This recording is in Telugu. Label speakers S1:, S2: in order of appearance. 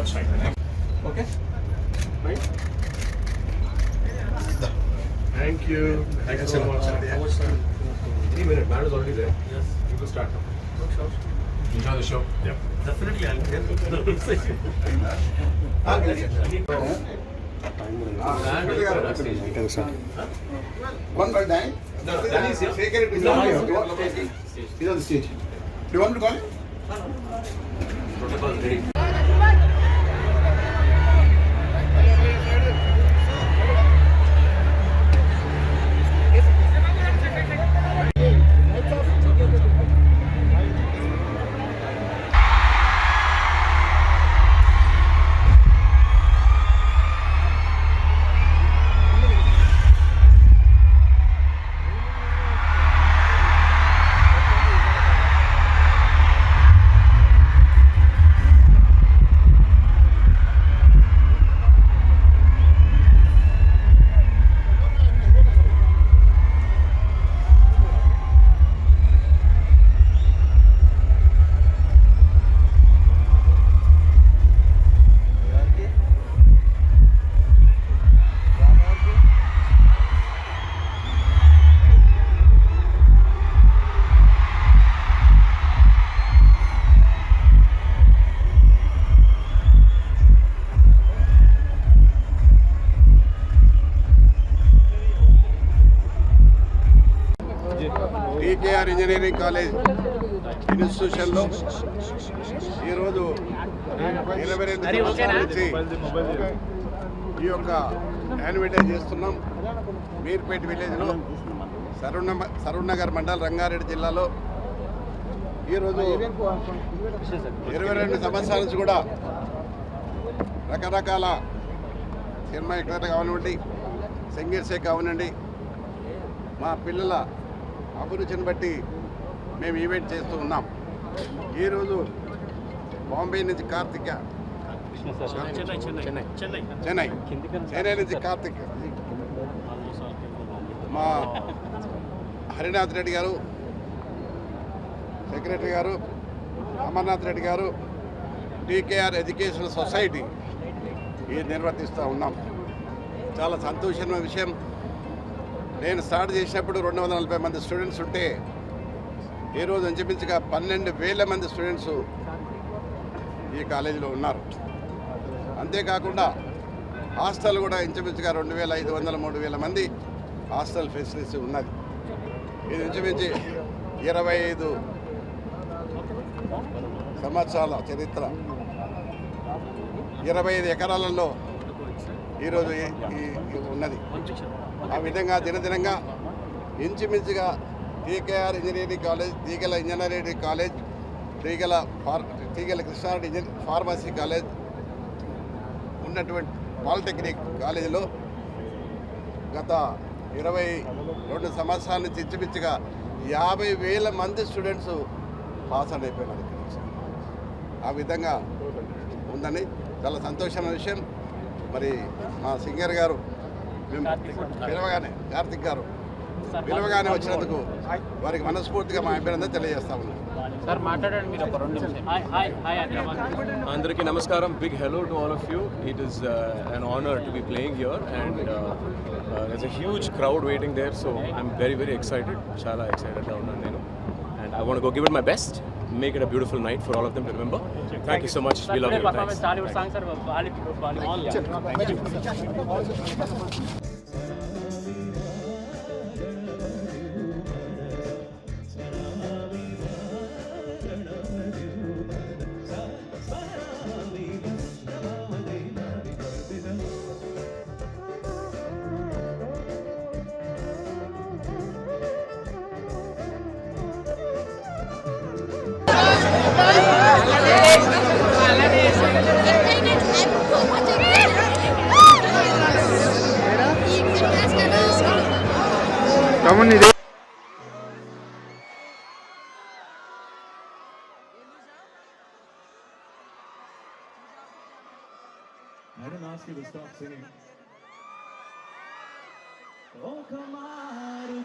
S1: it's fine. Okay? Right? Thank you. Thank you so much. Three minutes, man is already there.
S2: Yes.
S1: You can start now.
S3: Enjoy the show.
S1: Yeah.
S2: Definitely, I'll ah,
S4: One by nine.
S1: No, that is it.
S4: Take it. He's on the He's on the stage. Do you want me to call him?
S2: Protocol ready.
S4: TKR engineering college ఇన్స్టిట్యూషన్లో ఈరోజు ఇరవై రెండు సంవత్సరాల నుంచి ఈ యొక్క యాన్యువేట్ చేస్తున్నాం. మీర్పేట విలేజ్లో సరుణ సరుణనగర్ మండల్ రంగారెడ్డి జిల్లాలో ఈరోజు ఇరవై రెండు సంవత్సరాల నుంచి కూడా రకరకాల సినిమా ఎక్కడ కానివ్వండి సింగర్ షేక్ కానివ్వండి మా పిల్లల అభిరుచిని బట్టి మేము ఈవెంట్ చేస్తూ ఉన్నాం. ఈరోజు బాంబే నుంచి కార్తిక.
S2: చెన్నై. చెన్నై చెన్నై
S4: చెన్నై నుంచి కార్తిక్. మా హరినాథ్ రెడ్డి గారు సెక్రటరీ గారు అమర్నాథ్ రెడ్డి గారు టీకేఆర్ ఎడ్యుకేషన్ సొసైటీ ఇది నిర్వర్తిస్తూ ఉన్నాం. చాలా సంతోషమైన విషయం. నేను స్టార్ట్ చేసినప్పుడు రెండు వందల నలభై మంది స్టూడెంట్స్ ఉంటే ఈరోజు ఇంచుమించుగా పన్నెండు వేల మంది స్టూడెంట్స్ ఈ కాలేజీలో ఉన్నారు. అంతేకాకుండా హాస్టల్ కూడా ఇంచుమించుగా రెండు వేల ఐదు వందల మూడు వేల మంది హాస్టల్ ఫెసిలిటీ ఉన్నది. ఇది ఇంచుమించి ఇరవై ఐదు సంవత్సరాల చరిత్ర. ఇరవై ఐదు ఎకరాలలో ఈరోజు ఈ- ఉన్నది. ఆ విధంగా దినదినంగా ఇంచుమించుగా TKR engineering college Teegala engineering college Teegala far Teegala Krishna Reddy engineer pharmacy college ఉన్నటువంటి పాలిటెక్నిక్ కాలేజీలో గత ఇరవై రెండు సంవత్సరాల నుంచి ఇంచుమించుగా యాభై వేల మంది స్టూడెంట్స్ పాస్ అయిపోయినారు ఆ విధంగా ఉందని చాలా సంతోషమైన విషయం. మరి మా సింగర్ గారు మేము పిలవగానే కార్తిక్ గారు పిలవగానే వచ్చినందుకు వారికి మనస్ఫూర్తిగా మా అభ్యర్థన తెలియజేస్తా ఉన్నాం.
S5: సార్ మాట్లాడండి మీరు ఒక రెండు నిమిషాలు. హాయ్ హాయ్ హాయ్ హైదరాబాద్
S6: అందరికీ నమస్కారం. Big hello to all of you it is an honour to be playing here and there's a huge crowd waiting there so I'm very very excited చాలా ఎక్సైటెడ్గా ఉన్నాను నేను. I want to go give it my best, make it a beautiful night for all of them to remember. Thank, Thank you so
S5: much. We love you. Thanks. Thanks.
S7: I didn't ask you to stop singing. Oh, come on,